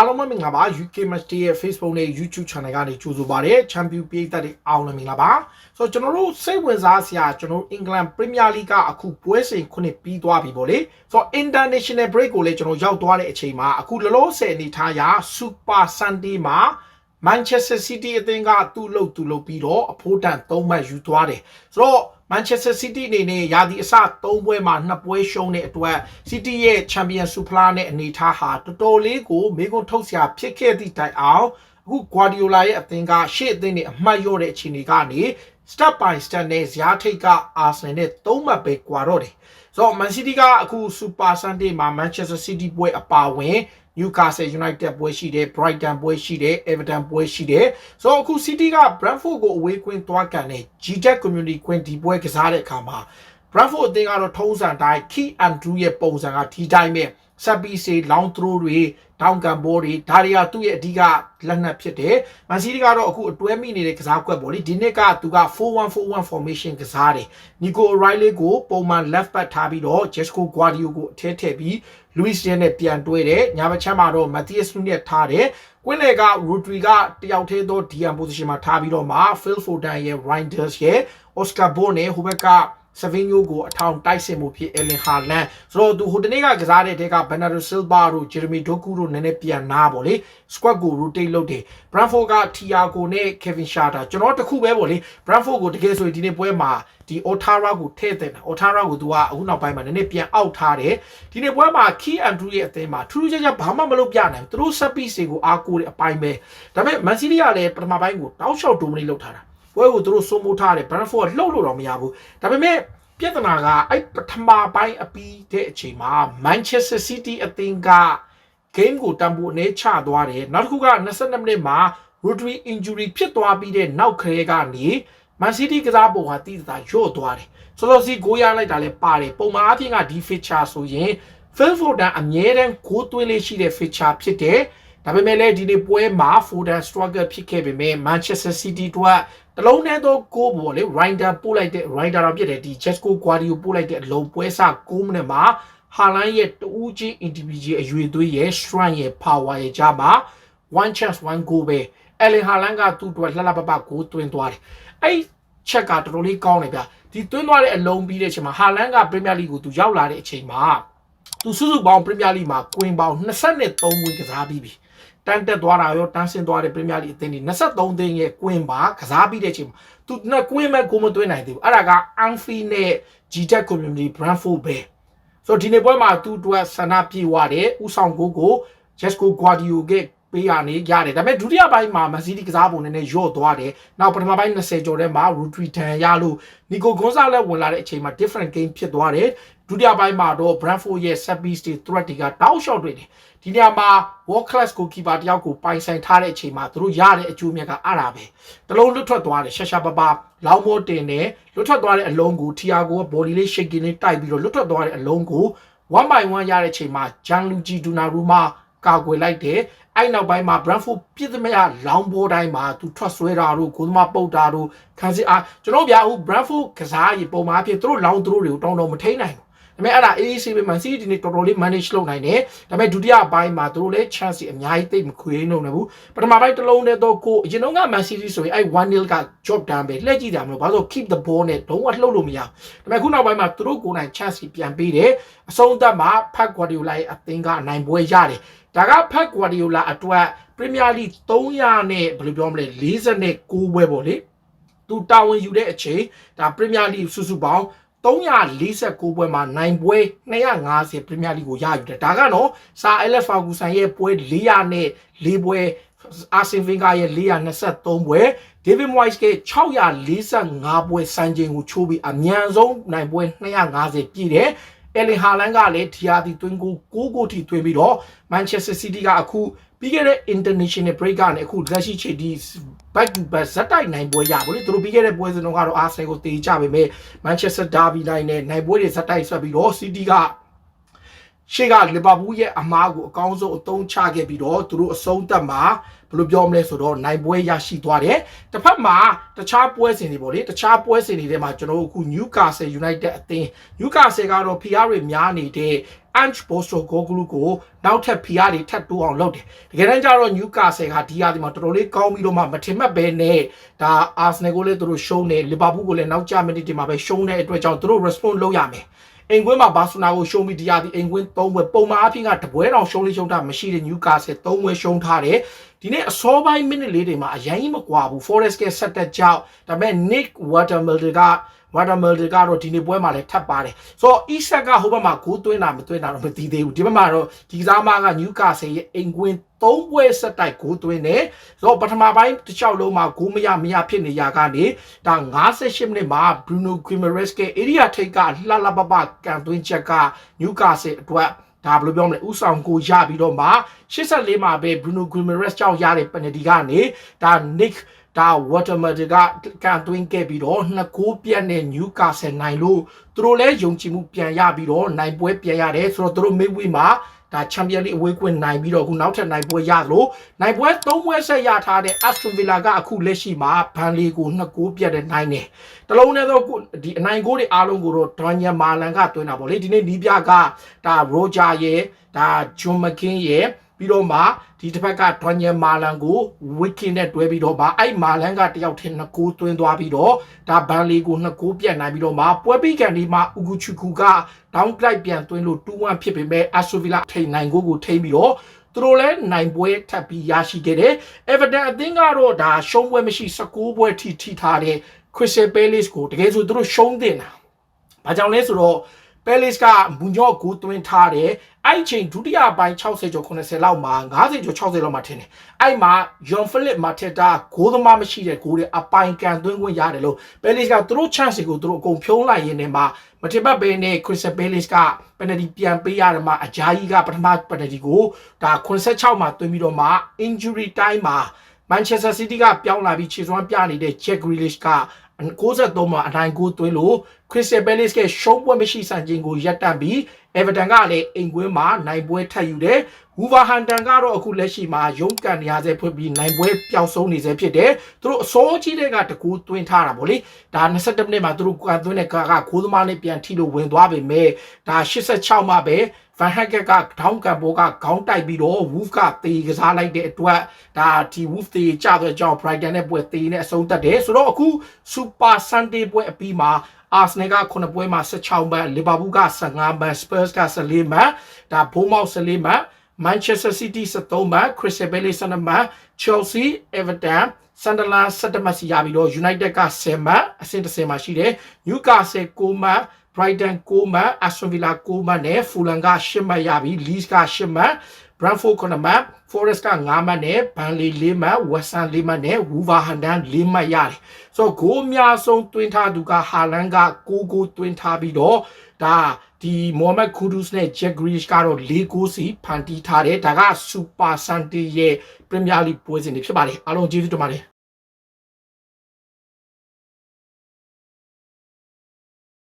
အားလုံးပဲမင်္ဂလာပါ UK Match Day ရဲ့ Facebook နဲ့ YouTube Channel ကနေကြိုဆိုပါရစေ။ Champion ပြည်သက်တွေအားလုံးမင်္ဂလာပါ။ဆိုတော့ကျွန်တော်တို့စိတ်ဝင်စားစရာကျွန်တော်တို့ England Premier League ကအခုပွဲစဉ်ခုနှစ်ပြီးသွားပြီပေါ့လေ။ဆိုတော့ International Break ကိုလည်းကျွန်တော်ရောက်သွားတဲ့အချိန်မှာအခုလောလောဆယ်အနေထားအရ Super Sunday မှာ Manchester City အသင်းကသူ့လုပ်သူလုပ်ပြီးတော့အဖိုးတန်၃မှတ်ယူသွားတယ်။ဆိုတော့ Manchester City အနေနဲ့ရာသီအစ၃ပွဲမှာ2ပွဲရှုံးတဲ့အတွက် City ရဲ့ Champion Super နဲ့အနေထားဟာတော်တော်လေးကိုမေကွန်ထုတ်စရာဖြစ်ခဲ့သည့်တိုင်အောင်အခု Guardiola ရဲ့အသင်းကရှေ့အသင်းနဲ့အမှတ်ရော့တဲ့အခြေအနေကနေ step by step နဲ့ဇာတ်ထိတ်က Arsenal နဲ့၃မှတ်ပဲကွာတော့တယ်။ဆိုတော့ Man City ကအခု Super Sunday မှာ Manchester City ပွဲအပါဝင် Newcastle United ပွဲရှိတယ် Brighton ပွဲရှိတယ် Everton ပွဲရှိတယ်ဆိုတော့အခု City က Brentford ကိုအဝေးကွင်းသွားကန်တဲ့ GTEC Community ကွင်းဒီပွဲကစားတဲ့အခါမှာ Brentford အသင်းကတော့ထုံးစံတိုင်း Key Andrew ရဲ့ပုံစံကဒီတိုင်းပဲ ဆက်ပြီးစေလောင်းသရိုးတွေတောင်ကန်ဘောတွေဒါတွေကသူ့ရဲ့အဓိကလက်နက်ဖြစ်တယ်။မန်စီးတီကတော့အခုအတွဲမိနေတဲ့ကစားကွက်ပေါ့လေဒီနှစ်ကသူက4141 formation ကစားတယ်။ Nico O'Reilly ကိုပုံမှန် left back ထားပြီးတော့ Jesco Guardiola ကိုအထက်ထည့်ပြီး Luis Diaz နဲ့ပြန်တွဲတယ်။ညာဘက်ချမ်းမှာတော့ Matthias Nunes ထားတယ်။ကွင်းလေက Rodri ကတယောက်သေးသော DM position မှာထားပြီးတော့မှ Phil Foden ရဲ့ Reinders ရဲ့ Oscar Bourne နဲ့ဟိုဘက်က ဆဗင်းယိုကိုအထောင်တိုက်ဆင်မှုဖြစ်အလင်ဟာလန်ဆိုတော့သူဟိုတနေ့ကကစားတဲ့တဲကဘန်နာဒိုဆီလ်ဗာတို့ဂျယ်ရမီဒိုကူတို့နည်းနည်းပြန်နာပေါ့လေစကွက်ကို rotate လုပ်တယ်ဘရန်ဖို့ကတီယာကိုနဲ့ Kevin Shatter ကျွန်တော်တခုပဲပေါ့လေဘရန်ဖို့ကိုတကယ်ဆိုရင်ဒီနေ့ပွဲမှာဒီ Otara ကိုထည့်တဲ့ Otara ကိုသူကအခုနောက်ပိုင်းမှာနည်းနည်းပြန်အောက်ထားတယ်ဒီနေ့ပွဲမှာ Key Andrew ရဲ့အသင်းမှာထူးထူးခြားခြားဘာမှမလုပ်ပြနိုင်ဘူးသူတို့ set piece တွေကိုအားကိုးတဲ့အပိုင်းပဲဒါပေမဲ့ Man City ကလည်းပထမပိုင်းကိုတောက်လျှောက် dominate လုပ်ထားတာ ပွဲကိုသူတို့စိုးမိုးထားတယ် Brentford ကလှုပ်လို့တော့မရဘူးဒါပေမဲ့ပြဿနာကအဲ့ပထမပိုင်းအပြီးတဲ့အချိန်မှာ Manchester City အသင်းက game ကိုတံပိုးအနေချသွားတယ်နောက်တစ်ခုက22မိနစ်မှာ Rodri injury ဖြစ်သွားပြီးတဲ့နောက်ခရဲကနေ Man City ကစားပုံဟာတည်တာညော့သွားတယ်စောစောစီကိုရလိုက်တာလည်းပါတယ်ပုံမှန်အပြင်ကဒီ feature ဆိုရင် Phil Foden အမြဲတမ်းကိုသွင်းလေးရှိတဲ့ feature ဖြစ်တယ်ဒါပေမဲ့လည်းဒီနေ့ပွဲမှာ Foden struggle ဖြစ်ခဲ့ပေမဲ့ Manchester City တို့က တလုံးနဲ့တော့ကိုပေါ်လေ Rider ပို့လိုက်တဲ့ Rider တော့ပြစ်တယ်ဒီ Jesco Guardiola ပို့လိုက်တဲ့အလုံးပွဲစ9မိနစ်မှာဟာလန်ရဲ့တူးချင်း individual အရွေသွေးရဲ့ strength ရဲ့ power ရဲ့ကြားမှာ one chance one goal ပဲအလင်ဟာလန်ကသူ့အတွက်လှလှပပဂိုးသွင်းသွားတယ်အဲ့ချက်ကတော်တော်လေးကောင်းတယ်ဗျဒီသွင်းသွားတဲ့အလုံးပြီးတဲ့အချိန်မှာဟာလန်ကပရီးမီယာလိကိုသူရောက်လာတဲ့အချိန်မှာ သူစုစုပေါင်းပရီးမီယာလိမှာကွင်းပေါင်း23ဝင်ကစားပြီးပြီတန်းတက်သွားတာရောတန်းဆင်းသွားတဲ့ပရီးမီယာလိအသင်းဒီ23သင်းရဲ့ကွင်းပါကစားပြီးတဲ့အချိန်မှာသူနှစ်ကွင်းမဲ့ကိုမသွင်းနိုင်သေးဘူးအဲ့ဒါက Anfield နဲ့ GTEC Community Brentford ပဲဆိုတော့ဒီနေ့ပွဲမှာသူ့အတွက်ဆန္ဒပြေဝတယ်ဥဆောင်ကိုကို Jesco Guardiola ကပေးရနေရတယ်ဒါပေမဲ့ဒုတိယပိုင်းမှာမက်ဆီဒီကစားပုံနဲ့နဲ့ရော့သွားတယ်နောက်ပထမပိုင်း20ကျော်ထဲမှာ Rodri တန်ရလို့ Nico Gonzalez ဝင်လာတဲ့အချိန်မှာ different game ဖြစ်သွားတယ် ဒုတိယပိုင်းမှာတော့ Brentford ရဲ့ set piece တွေ threat တွေကတောက်လျှောက်တွေတယ်ဒီနေရာမှာ world class goalkeeper တယောက်ကိုပိုင်ဆိုင်ထားတဲ့အချိန်မှာသူတို့ရတဲ့အကျိုးမြတ်ကအားတာပဲတလုံးလွတ်ထွက်သွားတယ်ရှာရှာပပလောင်းမောတင်တယ်လွတ်ထွက်သွားတဲ့အလုံးကို Thiago က body လေး shaking လေးတိုက်ပြီးတော့လွတ်ထွက်သွားတဲ့အလုံးကို1 by 1ရတဲ့အချိန်မှာ Gianluigi Donnarumma ကာကွယ်လိုက်တယ်အဲ့နောက်ပိုင်းမှာ Brentford ပြစ်သမျှလောင်းဘောတိုင်းမှာသူထွက်ဆွဲတာတို့ကိုသမားပုတ်တာတို့ခံစစ်အားကျွန်တော်ဗျာဟို Brentford ကစားရေပုံမှန်အဖြစ်သူတို့လောင်းသူတို့တွေကိုတောင်းတော့မထိန်နိုင်ဘူး ဒါပေမဲ့အဲ့ဒါ AAC ပဲ Man City ဒီနေ့တော်တော်လေး manage လုပ်နိုင်တယ်ဒါပေမဲ့ဒုတိယပိုင်းမှာသူတို့လည်း chance အများကြီးသိပ်မခွေးနေဘူးပထမပိုင်းတစ်လုံးနဲ့တော့ကိုအရင်တော့က Man City ဆိုရင်အဲ့1-0က job done ပဲလှည့်ကြည့်တာမလို့ဘာလို့ keep the ball နဲ့လုံးဝလှုပ်လို့မရဘူးဒါပေမဲ့ခုနောက်ပိုင်းမှာသူတို့ကိုယ်တိုင် chance ပြန်ပေးတယ်အဆုံးသတ်မှာ Pep Guardiola ရဲ့အသင်းကအနိုင်ပွဲရတယ်ဒါက Pep Guardiola အတွက် Premier League 300နဲ့ဘယ်လိုပြောမလဲ49ပွဲပေါ့လေသူတာဝန်ယူတဲ့အချိန်ဒါ Premier League စုစုပေါင်း 349ပွဲမှာနိုင်ပွဲ250ပရီးမီယာလိကိုရယူတယ်ဒါကတော့ဆာအဲလက်ဖာဂူဆန်ရဲ့ပွဲ400နဲ့4ပွဲအာဆင်ဗင်ဂါရဲ့423ပွဲဒေးဗစ်မွိုက်စ်က645ပွဲစံချိန်ကိုချိုးပြီးအမြန်ဆုံးနိုင်ပွဲ250ပြည့်တယ်အလင်ဟာလန်ကလည်းဒီယာဒီတွင်းကို6ကိုထိသွင်းပြီးတော့မန်ချက်စတာစီးတီးကအခု ပြီးခဲ့တဲ့ international break ကနေအခုလက်ရှိချိန်ဒီ back to back ဇက်တိုက်နိုင်ပွဲရပါလို့သူတို့ပြီးခဲ့တဲ့ပွဲစဉ်တော့ကတော့ Arsenal ကိုတေချပေမဲ့ Manchester Derby နိုင်နဲ့နိုင်ပွဲတွေဇက်တိုက်ဆွဲပြီးတော့ City က ရှေ့ကလီဗာပူးရဲ့အမားကိုအကောင်းဆုံးအသုံးချခဲ့ပြီးတော့သူတို့အဆုံးသတ်မှာဘယ်လိုပြောမလဲဆိုတော့နိုင်ပွဲရရှိသွားတယ်တစ်ဖက်မှာတခြားပွဲစဉ်တွေပေါ့လေတခြားပွဲစဉ်တွေထဲမှာကျွန်တော်တို့အခု Newcastle United အသင်း Newcastle ကတော့ PR တွေများနေတဲ့ Ange Postecoglou ကိုနောက်ထပ်ဖိအားတွေထပ်တိုးအောင်လုပ်တယ်တကယ်တမ်းကျတော့ Newcastle ကဒီရာဒီမှာတော်တော်လေးကောင်းပြီးတော့မှမထင်မှတ်ပဲနဲ့ဒါ Arsenal ကိုလည်းသူတို့ရှုံးတယ် Liverpool ကိုလည်းနောက်ကျမိနစ်တွေမှာပဲရှုံးတဲ့အတွက်ကြောင့်သူတို့ response လုပ်ရမယ် အိမ်ကွင်းမှာဘာဆိုနာကိုရှုံးပြီးတရားဒီအိမ်ကွင်း၃ပွဲပုံမှန်အဖြစ်ကတပွဲတောင်ရှုံးလေးရှုံးတာမရှိတဲ့ Newcastle ၃ပွဲရှုံးထားတယ်ဒီနေ့အစောပိုင်းမိနစ်လေးတွေမှာအရင်ကြီးမကွာဘူး Forest ကဆက်တက်ကြောက်ဒါပေမဲ့ Nick Watermilder က Watermilder ကတော့ဒီနေ့ပွဲမှာလည်းထပ်ပါတယ်ဆိုတော့ Isak ကဟိုဘက်မှာဂိုးသွင်းတာမသွင်းတာတော့မသိသေးဘူးဒီဘက်မှာတော့ဒီကစားမက Newcastle ရဲ့အိမ်ကွင်း၃ပွဲဆက်တိုက်ဂိုးသွင်းတယ်ဆိုတော့ပထမပိုင်းတစ်လျှောက်လုံးမှာဂိုးမရမရဖြစ်နေရကနေဒါ58မိနစ်မှာ Bruno Guimaraes က area ထိတ်ကလှလှပပကန်သွင်းချက်က Newcastle အတွက်ဒါဘယ်လိုပြောမလဲဥဆောင်ကိုရပြီးတော့မှ84မှာပဲ Bruno Guimaraes ကြောင့်ရတဲ့ penalty ကနေဒါ Nick ဒါ Watermurder ကကန်သွင်းခဲ့ပြီးတော့နှစ်ကိုးပြတ်တဲ့ Newcastle နိုင်လို့သူတို့လည်းယုံကြည်မှုပြန်ရပြီးတော့နိုင်ပွဲပြန်ရတယ်ဆိုတော့သူတို့ midweek မှာဒါချန်ပီယံလိအဝေးကွင်းနိုင်ပြီးတော့အခုနောက်ထပ်နိုင်ပွဲရလို့နိုင်ပွဲ၃ပွဲဆက်ရထားတဲ့ Aston Villa ကအခုလက်ရှိမှာဘန်လီကိုနှစ်ကိုးပြတ်တဲ့နိုင်တယ်တလုံးနဲ့တော့ဒီအနိုင်ကိုတွေအားလုံးကိုတော့ဒွန်ညမာလန်ကတွင်းတာပေါ့လေဒီနေ့နီးပြကဒါ Roger ရဲ့ဒါ John McKin ရဲ့ ပြီးတော့မှဒီတစ်ဖက်ကဒွန်ညမာလန်ကိုဝစ်ကင်နဲ့တွဲပြီးတော့မှအဲ့မာလန်ကတယောက်ထင်းနှစ်ကိုးသွင်းသွားပြီးတော့ဒါဘန်လီကိုနှစ်ကိုးပြတ်နိုင်ပြီးတော့မှပွဲပြီးကန်ဒီမှာဥဂူချူကူက down glide ပြန်သွင်းလို့2-1ဖြစ်ပေမဲ့ Aston Villa ထိန်နိုင်ကိုကိုထိန်ပြီးတော့သူတို့လည်းနိုင်ပွဲထပ်ပြီးရရှိခဲ့တယ်။ Everton အသင်းကတော့ဒါရှုံးပွဲမရှိ19ပွဲထိထိထားတဲ့ Crystal Palace ကိုတကယ်ဆိုသူတို့ရှုံးတင်တာ။ဘာကြောင့်လဲဆိုတော့ Palace ကမူညော့ကိုသွင်းထားတယ် အဲ့ချိန်ဒုတိယပိုင်း60ကျော်80လောက်မှာ90ကျော်60လောက်မှာထင်တယ်အဲ့မှာ John Philip Mateta ဂိုးသမားမရှိတဲ့ဂိုးတွေအပိုင်ကန်သွင်းခွင့်ရတယ်လို့ Palace ကသူတို့ chance ကိုသူတို့အကုန်ဖြုံးလိုက်ရင်းနဲ့မှာမထင်မှတ်ပဲနဲ့ Crystal Palace က penalty ပြန်ပေးရတယ်မှာအဂျာကြီးကပထမ penalty ကိုဒါ86မှာသွင်းပြီးတော့မှ injury time မှာ Manchester City ကပြောင်းလာပြီးခြေစွမ်းပြနေတဲ့ Jack Grealish က 63မှာအနိုင်ကိုသွင်းလို့ Crystal Palace ကရှုံးပွဲမရှိဆန်ခြင်းကိုရပ်တန့်ပြီး Everton ကလည်းအိမ်ကွင်းမှာနိုင်ပွဲထပ်ယူတယ်။ Wolverhampton ကတော့အခုလက်ရှိမှာရုန်းကန်နေရဆဲဖွင့်ပြီးနိုင်ပွဲပျောက်ဆုံးနေဆဲဖြစ်တယ်။သူတို့အစောကြီးတဲ့ကတကူသွင်းထားတာဗောလေ။ဒါ22မိနစ်မှာသူတို့ကန်သွင်းတဲ့ကာကခိုးသမားနဲ့ပြန်ထိလို့ဝင်သွားပေမဲ့ဒါ86မှာပဲ Van Hecke ကထောင်းကန်ဘောကခေါင်းတိုက်ပြီးတော့ Wolf ကတေကစားလိုက်တဲ့အတွက်ဒါဒီ Wolf တေကြတဲ့အကြောင်း Brighton နဲ့ပွဲတေနဲ့အဆုံးသတ်တယ်ဆိုတော့အခု Super Sunday ပွဲအပြီးမှာ Arsenal က9ပွဲမှာ16မှတ် Liverpool က15မှတ် Spurs က14မှတ်ဒါ Bournemouth 14မှတ် Manchester City 73မှတ် Crystal Palace 12မှတ် Chelsea Everton Sunderland 17မှတ်စီရပြီးတော့ United က10မှတ်အဆင့်10မှာရှိတယ် Newcastle 9မှတ် Brighton 9မှတ် Aston Villa 9မှတ်နဲ့ Fulham က10မှတ်ရပြီး Leeds က10မှတ် Brentford 9မှတ် Forest က9မှတ်နဲ့ Burnley 4မှတ် West Ham 4မှတ်နဲ့ Wolverhampton 4မှတ်ရတယ်။ဆိုတော့ဂိုးအများဆုံးတွင်းထားသူက Haaland က9ဂိုးတွင်းထားပြီးတော့ဒါဒီ Mohamed Kudus နဲ့ Jack Grealish ကတော့၄ဂိုးစီဖန်တီးထားတယ်။ဒါက Super Sunday ရဲ့ Premier League ပွဲစဉ်တွေဖြစ်ပါတယ်။အားလုံးကျေးဇူးတင်ပါတယ်။